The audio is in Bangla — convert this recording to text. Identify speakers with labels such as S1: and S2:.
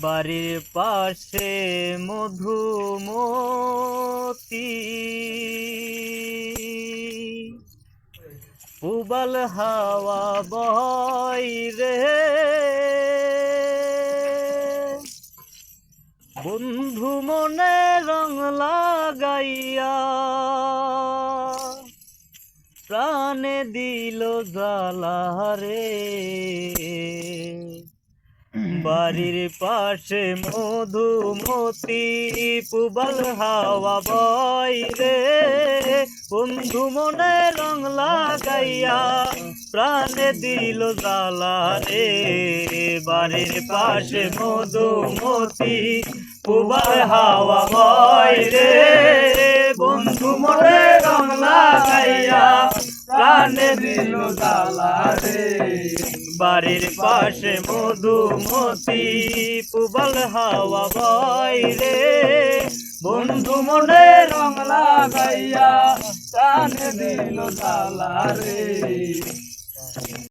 S1: বাড়ির পাশে মধুমতি। উবাল হাওয়া বয় রে। বন্ধু মনে রং লাগাইয়া প্রাণে দিল জ্বালা রে। বাড়ির পাশে মধুমতি পুবল হাওয়া বয় রে। বন্ধু মনে রং লাগাইয়া প্রাণে দিল জালা রে। বাড়ির পাশে মধুমতি পুবাল হাওয়া বয় রে। বন্ধু মনে রং লাগাইয়া প্রাণে দিল জ্বালা রে। বাড়ির পাশে মধুমতি, পুবল হাওয়া বয় রে। বন্ধু মনে রং লাগাইয়া কান দিল তালা রে।